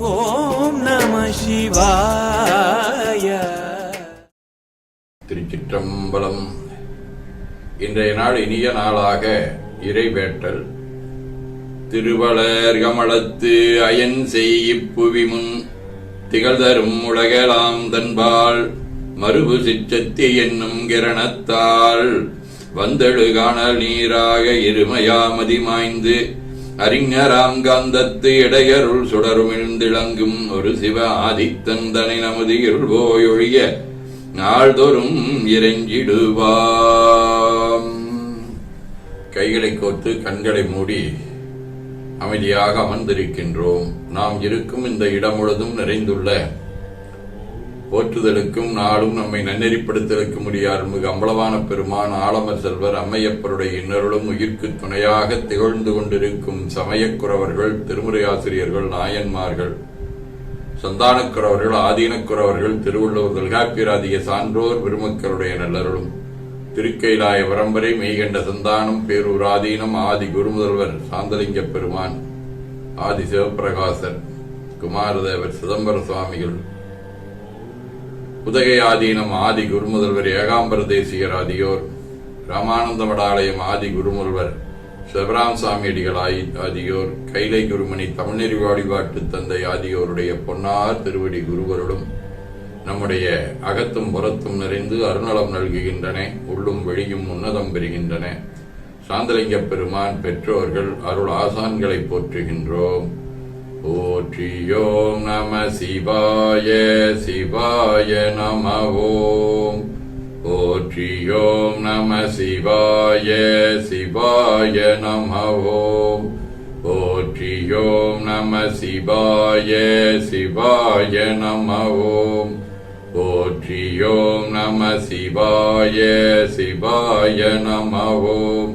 ஓம் நம சிவாய. திருச்சிற்றம்பலம். இன்றைய நாள் இனிய நாளாக இறைவேட்டல். திருவளர் கமலத்து அயன் செய்யிப்புவி முன் திகழ்தரும் உலகலாம் தன்பால் மறுபு சிற்றத்தி என்னும் கிரணத்தால் வந்தெழுகாணல் நீராக இருமையாமதி மாய்ந்து அறிஞராம் காந்தத்து இடையருள் சுடருமிழ்ந்திளங்கும் ஒரு சிவ ஆதித்தந்தனை நமது இருள் போயொழிய நாள்தோறும் இறைஞ்சிடுவாம். கைகளை கோர்த்து கண்களை மூடி அமைதியாக அமர்ந்திருக்கின்றோம். நாம் இருக்கும் இந்த இடம் முழுதும் நிறைந்துள்ள போற்றுதலுக்கும் நாளும் நம்மை நன்னெறிப்படுத்தலுக்கு முடியார் மிக அம்பளவான பெருமான் ஆலமர் செல்வர் அம்மையப்பருடைய இன்னருளும் உயிர்க்கு துணையாக திகழ்ந்து கொண்டிருக்கும் சமயக்குறவர்கள் திருமுறை ஆசிரியர்கள் நாயன்மார்கள் சந்தானக்குறவர்கள் ஆதீனக்குறவர்கள் திருவள்ளுவர் தொல்காப்பியராதிய சான்றோர் பெருமக்களுடைய நல்லருளும் திருக்கைலாய வரம்பரை மெய்கண்ட சந்தானம் பேரூர் ஆதீனம் ஆதி குருமுதல்வர் சாந்தலிங்க பெருமான் ஆதி சிவபிரகாசர் குமாரதேவர் சிதம்பர சுவாமிகள் உதகை ஆதீனம் ஆதி குருமுதல்வர் ஏகாம்பர தேசிகர் ஆதியோர் ராமானந்த வடாலயம் ஆதி குருமுதல்வர் சிவராம் சாமியடிகள் ஆயி- ஆதியோர் கைலை குருமணி தமிழ்நெறி வழிபாட்டு தந்தை ஆதியோருடைய பொன்னார் திருவடி குருவருடும் நம்முடைய அகத்தும் புறத்தும் நிறைந்து அருணலம் நல்குகின்றன உள்ளும் வெளியும் உன்னதம் பெறுகின்றன. சாந்தலிங்க பெருமான் பெற்றோர்கள் அருள் ஆசான்களை போற்றுகின்றோம். போற்றியோம் நம சிவாய சிவாய நம ஓம் போற்றியோம் நம சிவாய சிவாய நம ஓம் போற்றியோம் நம சிவாய சிவாய நம ஓம் போற்றியோம் நம சிவாய சிவாய நம ஓம்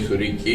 ஓவை சுருக்கி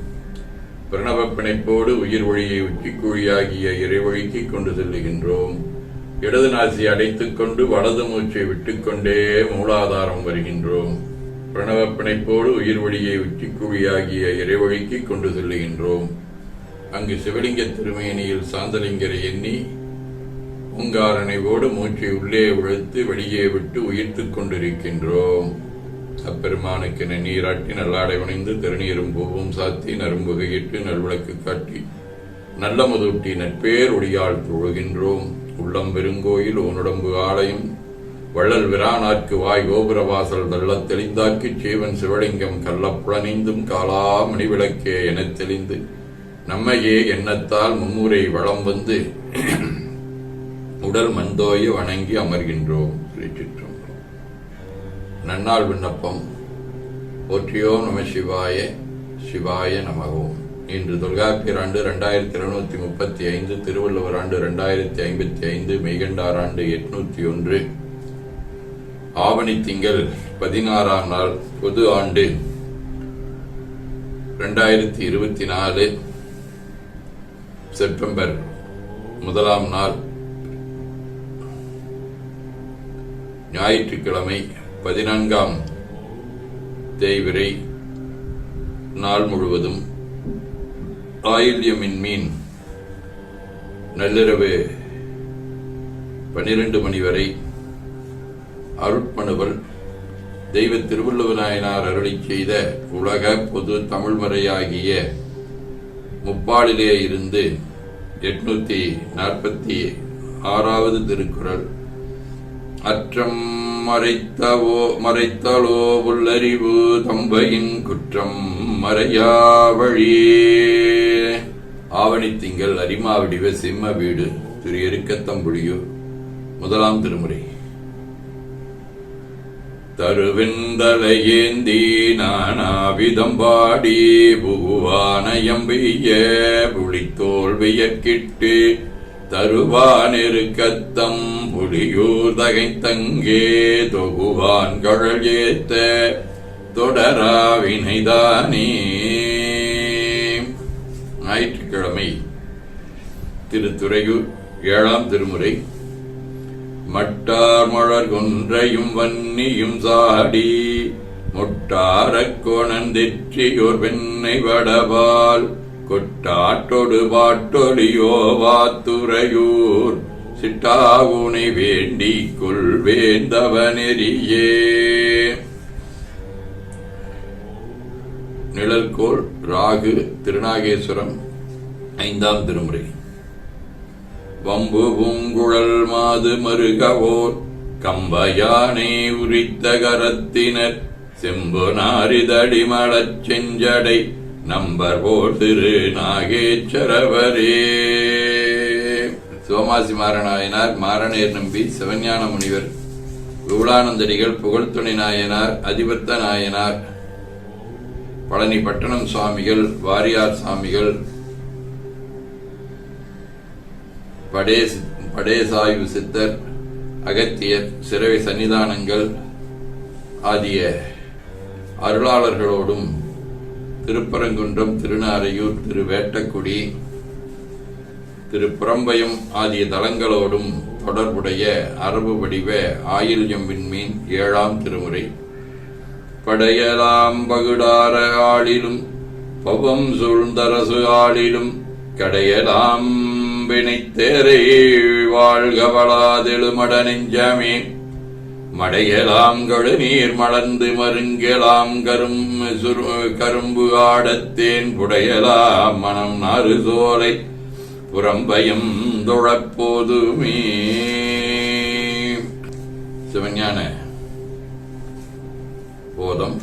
பிரணவ பிணைப்போடு உயிர் வழியை உச்சிக்குழியாகிய இறைவழிக்கு கொண்டு செல்லுகின்றோம். இடது நாசி அடைத்துக் கொண்டு வலது மூச்சை விட்டுக்கொண்டே மூலாதாரம் வருகின்றோம். பிரணவ பிணைப்போடு உயிர் வழியை உச்சிக்குழியாகிய இறைவழிக்கு கொண்டு செல்லுகின்றோம். அங்கு சிவலிங்க திருமேனியில் சாந்தலிங்கரை எண்ணி ஓங்காரனைவோடு மூச்சை உள்ளே உழைத்து வெளியே விட்டு உயிர்த்து கொண்டிருக்கின்றோம். அப்பெருமானுக்கு நீராட்டி நல்லாடை உணைந்து திருநீரும் பூவும் சாத்தி நரும்புகையிட்டு நல்விளக்கு காட்டி நல்ல முதூட்டி நட்பேர் ஒடியால் தொழுகின்றோம். உள்ளம் பெருங்கோயில் உனுடம்பு ஆலயம் வள்ளல் விரானார்க்கு வாய் கோபுர வாசல் தள்ளத் தெளிந்தாக்கி சீவன் சிவலிங்கம் கள்ளப்புலனைந்தும் காலா மணிவிளக்கே எனத் தெளிந்து நம்மையே எண்ணத்தால் மும்முறை வளம் வந்து உடல் மந்தோய வணங்கி அமர்கின்றோம். நன்னாள் விண்ணப்பம். போற்றியோ நம சிவாய சிவாய நமகோம் இன்று தொல்காப்பியர் ஆண்டு ரெண்டாயிரத்தி இருநூத்தி முப்பத்தி ஐந்து திருவள்ளுவர் ஆண்டு ரெண்டாயிரத்தி ஐம்பத்தி ஐந்து மெய்கண்டார் ஆண்டு எட்நூத்தி ஒன்று. ஆவணி திங்கள் பதினாறாம் நாள் பொது ஆண்டு ரெண்டாயிரத்தி இருபத்தி நாலு செப்டம்பர் முதலாம் நாள். ஞாயிற்றுக்கிழமை பதினான்காம் தேய்விரை நாள் முழுவதும் ஆயில்யமின் மீன் நள்ளிரவு பன்னிரண்டு மணி வரை அருட்மனுவல் தெய்வ திருவள்ளுவநாயனார் அருளை அருளி செய்த உலக பொது தமிழ்மறையாகிய முப்பாளிலே இருந்து எட்நூத்தி நாற்பத்தி ஆறாவது திருக்குறள் அற்றம் மறைத்தவோ மறைத்தலோ உள்ளறிவு தம்பையின் குற்றம் மறையா வழி. ஆவணித்திங்கள் அரிமாவடிவ சிம்ம வீடு திரு எருக்கத்தம்புலியூர். முதலாம் திருமுறை. தருவெந்தலையேந்தி நானாவிதம் பாடி புகுவானயம்பெய்ய புளித்தோல் வியக்கிட்டு தருவானெருக்கத்தம் புலியூர் தகைத்தங்கே தொகுவான் கழல் ஏத்த தொடரா வினைதானே ஞாயிற்றுக்கிழமை திருத்துறையூர் ஏழாம் திருமுறை. மட்டார் மலர் கொன்றையும் வன்னியும் சாடி முட்டாரக் கோணந்தெற்றியோர் பெண்ணை வடபால் கொட்டாட்டொடு பாட்டொலியோ வாத்துறையூர். சிட்டாகுனை வேண்டிக் கொள்வேந்தவனெறியே. நிழல்கோள் ராகு திருநாகேஸ்வரம் ஐந்தாம் திருமுறை. வம்பு பூங்குழல் மாது மருகவோர். கம்பயானை உரித்த கரத்தினர். செம்பு நாரிதடி மலச் செஞ்சடை. நம்பர் போல் திரு நாகேஸ்வரவரே சோமாசி மாறநாயனார் மாரணேர் நம்பி சிவஞான முனிவர் விபுலானந்தடிகள் புகழ்த்துணை நாயனார் அதிபத்த நாயனார் பழனி பட்டணம் சுவாமிகள் வாரியார் சுவாமிகள் படேஸ் படேசாயு சித்தர் அகத்தியர் சிறவை சன்னிதானங்கள் ஆகிய அருளாளர்களோடும் திருப்பரங்குன்றம் திருநாரையூர் திருவேட்டக்குடி திருப்புறம்பயம் திரு புறம்பயம் ஆகிய தலங்களோடும் தொடர்புடைய அரபு வடிவ ஆயில்யம் விண்மீன் ஏழாம் திருமுறை. படையலாம் பகுடார ஆளிலும் பவம் சூழ்ந்தரசு ஆளிலும் கடையலாம் வினைத்தேரை வாழ்கவளாதெழுமட நெஞ்சமே. மடையலாம் கழுநீர் மலர்ந்து மருங்கலாம் கரும் கரும்பு ஆடத்தேன் புடையலாம் மனம் நாறு சோலை புறம்பயம் துழப்போதுமே சிவஞான போதம்.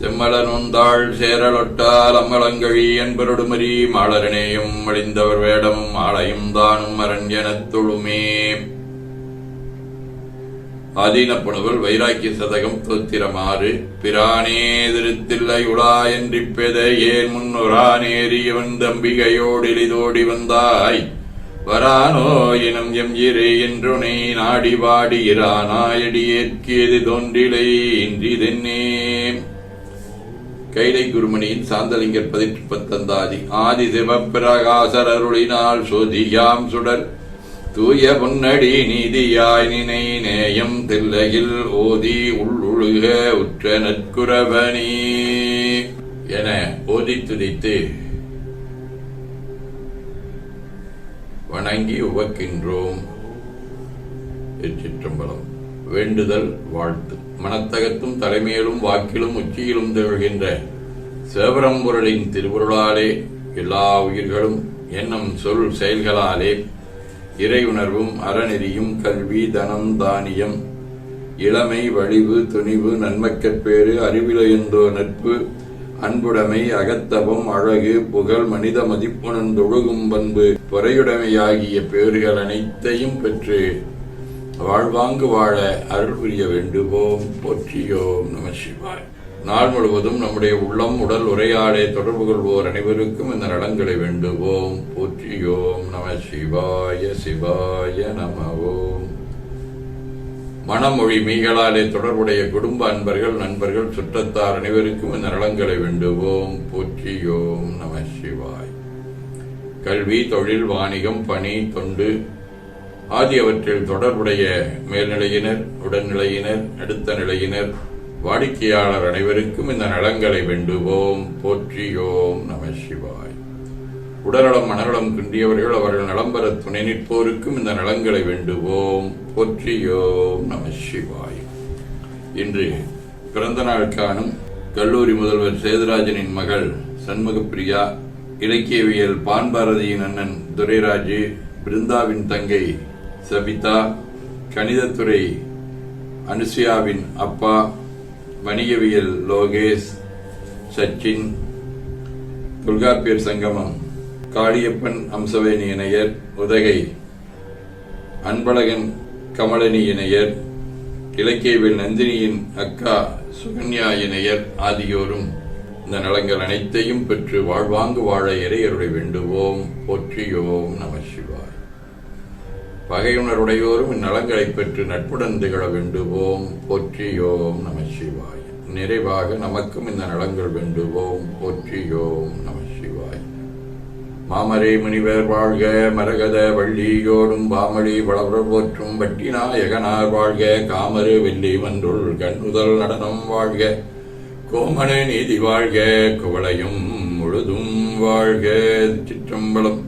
செம்மலன் உந்தாள் சேரலொட்டால் அம்மலங்கழி என்பருடுமரி மாளரனேயும் அழிந்தவர் வேடமும் ஆளையும் தானும் அரண் எனத் தொழுமே. ஆதீனப்படுவல் வைராக்கிய சதகம் தோத்திரமாறு பிரானே திருத்தில்லை உலா என்றிப்பெத ஏன் முன்னுரானேறியவன் தம்பிகையோடிலிதோடி வந்தாய்? வரானோ எனும் எம் இறை என்றுனை நாடி வாடி இரானாயடியேற்கியது தோன்றிலை இன்றிதென்னே? கைலை குருமணியின் சாந்தலிங்கர் பதிற்று பத்தந்தாதி ஆதி சிவப்பிரகாசரருளினால் அருளினால் சுடர் தூய பொன்னடி நீதியாய் நினை நேயம் தில்லையில் ஓதி உள்ளுழுக உற்ற நற்குரவனி என ஓதி துதித்து வணங்கி உவக்கின்றோம். திருச்சிற்றம்பலம். வேண்டுதல் வாழ்த்து. மனத்தகத்தும் தலைமையிலும் வாக்கிலும் உச்சியிலும் திகழ்கின்ற சேவரம்பொருளின் திருவுருளாலே எல்லா உயிர்களும் எண்ணம் சொல் செயல்களாலே இறையுணர்வும் அறநெறியும் கல்வி தனம் தானியம் இளமை வலிவு துணிவு நன்மக்கட்பேறு அறிவிலையந்தோ நட்பு அன்புடைமை அகத்தவம் அழகு புகழ் மனித மதிப்புணர்ந்தொழுகும் பண்பு பொறையுடைமையாகிய பேறுகள் அனைத்தையும் பெற்று வாழ்வாங்கு வாழ அருள் புரிய வேண்டுவோம். போற்றியோம் நம சிவாய். நாள் முழுவதும் நம்முடைய உள்ளம் உடல் உரையாடை தொடர்பு கொள்வோர் அனைவருக்கும் இந்த நலங்களை வேண்டுவோம். போற்றியோம் நம சிவாய சிவாய நம ஓம் மனமொழி மீகளாலே தொடர்புடைய குடும்ப அன்பர்கள் நண்பர்கள் சுற்றத்தார் அனைவருக்கும் இந்த நலங்களை வேண்டுவோம். போற்றியோம் நம சிவாய். கல்வி தொழில் வாணிகம் பணி தொண்டு ஆகியவற்றில் தொடர்புடைய மேல்நிலையினர் உடல்நிலையினர் அடுத்த நிலையினர் வாடிக்கையாளர் அனைவருக்கும் இந்த நலங்களை வேண்டுவோம். போற்றியோம் நம சிவாய். உடல்நலம் மனநலம் குன்றியவர்கள் அவர்கள் நலம் பெற துணை நிற்போருக்கும் இந்த நலங்களை வேண்டுவோம். போற்றியோம் நம சிவாய். இன்று பிறந்த நாள் காணும் கல்லூரி முதல்வர் சேதுராஜனின் மகள் சண்முகப்பிரியா இலக்கியவியல் பான்பாரதியின் அண்ணன் துரைராஜு பிருந்தாவின் தங்கை சபிதா கணிதத்துறை அனுசியாவின் அப்பா வணிகவியல் லோகேஷ் சச்சின் தொல்காப்பியர் சங்கமம் காளியப்பன் அம்சவேணி இணையர் உதகை அன்பழகன் கமலனி இணையர் இலக்கியவில் நந்தினியின் அக்கா சுகன்யா இணையர் ஆகியோரும் இந்த நலங்கள் அனைத்தையும் பெற்று வாழ்வாங்கு வாழ இறையருளை வேண்டுவோம். போற்றியோம் நம சிவாய். பகையுணருடையோரும் இந்நலங்களை பெற்று நட்புடன் திகழ வேண்டுவோம். போற்றியோம் நம சிவாய். நிறைவாக நமக்கும் இந்த நலங்கள் வேண்டுவோம். போற்றியோம் நம சிவாய். மாமரை முனிவர் வாழ்க மரகத வள்ளியோடும் பாமளி வளவர் போற்றும் வட்டிநாயகனார் வாழ்க காமரு வெள்ளி மன்றுள் கண்ணுதல் நடனம் வாழ்க. கோமண நீதி வாழ்க குவளையும் முழுதும் வாழ்க சிற்றம்பலம்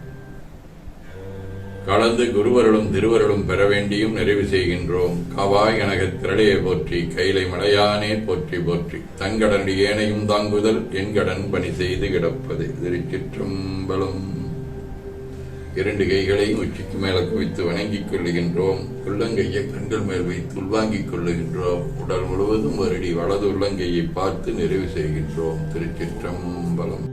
கலந்து குருவருளும் திருவருளும் பெற வேண்டியும் நிறைவு செய்கின்றோம். கவாய் எனக திரளையை போற்றி கைலை மலையானே போற்றி போற்றி. தங்கடன் ஏனையும் தாங்குதல் என்கடன் பணி செய்து கிடப்பது. திருச்சிற்றம்பலம். இரண்டு கைகளையும் உச்சிக்கு மேல குவித்து வணங்கிக் கொள்ளுகின்றோம். உள்ளங்கையை கண்கள் மேல் வைத்து உள்வாங்கிக் கொள்ளுகின்றோம். உடல் முழுவதும் வருடி வலது உள்ளங்கையை பார்த்து நிறைவு செய்கின்றோம். திருச்சிற்றம்பலம்.